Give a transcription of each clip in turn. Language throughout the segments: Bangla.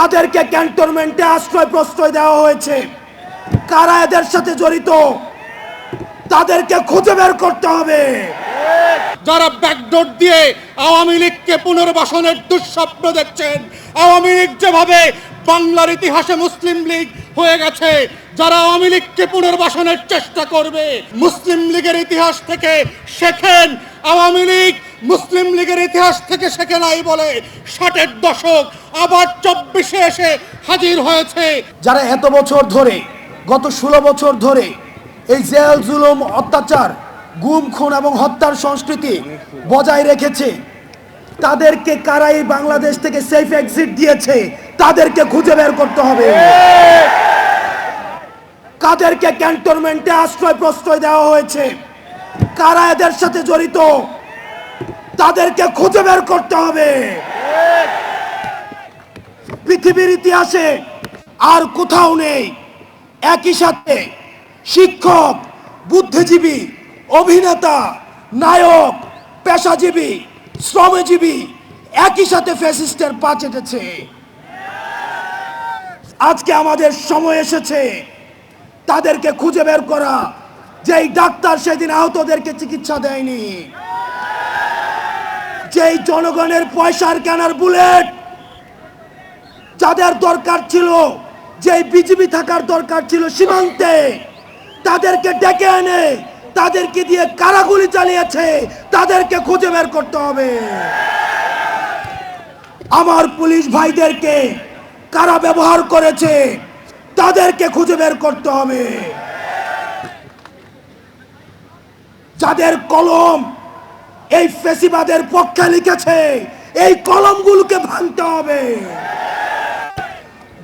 কাদেরকে ক্যান্টনমেন্টে আশ্রয় প্রশ্রয় দেওয়া হয়েছে। কারা এদের সাথে জড়িত? তাদেরকে খুঁজে বের করতে হবে। যারা ব্যাকডোর দিয়ে আওয়ামী লীগকে পুনর্বাসনের দুঃস্বপ্ন দেখছেন, আওয়ামী লীগ যেভাবে বাংলার ইতিহাসে মুসলিম লীগ হয়ে গেছে, যারা আওয়ামী লীগকে পুনর্বাসনের চেষ্টা করবে, মুসলিম লীগের ইতিহাস থেকে শেখেন আওয়ামী লীগ মুসলিম লীগের ইতিহাস থেকে শেখে নাই বলে ষাটের দশক আবার চব্বিশে এসে হাজির হয়েছে। যারা এত বছর ধরে, গত ষোলো বছর ধরে এই জেল, জুলুম, অত্যাচার, গুম, খুন এবং হত্যার সংস্কৃতি বজায় রেখেছে, তাদেরকে কারা এই বাংলাদেশ থেকে সেফ এক্সিট দিয়েছে, তাদেরকে খুঁজে বের করতে হবে। কাদেরকে ক্যান্টনমেন্টে আশ্রয় প্রশ্রয় দেওয়া হয়েছে? কারা এদের সাথে জড়িত? তাদেরকে খুঁজে বের করতে হবে। পৃথিবীর ইতিহাসে আর কোথাও নেই। একই সাথে শিক্ষক, বুদ্ধিজীবী, অভিনেতা, নায়ক, পেশাজীবী, শ্রমজীবী একই সাথে ফ্যাসিস্টের পা চেটেছে। আজকে আমাদের সময় এসেছে তাদেরকে খুঁজে বের করা। যেই ডাক্তার সেদিন আহতদেরকে চিকিৎসা দেয়নি। যেই জনগণের পয়সার কেনার বুলেট যাদের দরকার ছিল যে বিজিবি থাকার দরকার ছিল সীমান্তে, তাদেরকে ডেকে এনে, তাদেরকে দিয়ে কারাগুলি চালিয়েছে, তাদেরকে খুঁজে বের করতে হবে। আমার পুলিশ ভাইদেরকে কারা ব্যবহার করেছে, তাদেরকে খুঁজে বের করতে হবে। যাদের কলম এই ফেসিবাদের পক্ষে লিখেছে, এই কলমগুলোকে ভাঙতে হবে।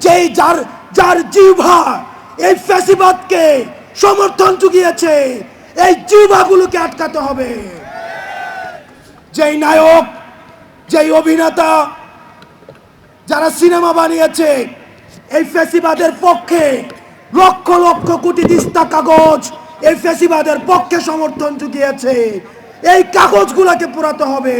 যেই যার যার জিহ্বা এই ফ্যাসিবাদকে সমর্থন জুগিয়েছে এই জিহ্বাগুলোকে আটকাতে হবে। যেই নায়ক, যেই অভিনেতা যারা সিনেমা বানিয়েছে, এই ফ্যাসিবাদের পক্ষে লক্ষ লক্ষ কোটি দিস্তা কাগজ এই ফ্যাসিবাদের পক্ষে সমর্থন জুগিয়েছে এই কাগজগুলোকে পোড়াতে হবে।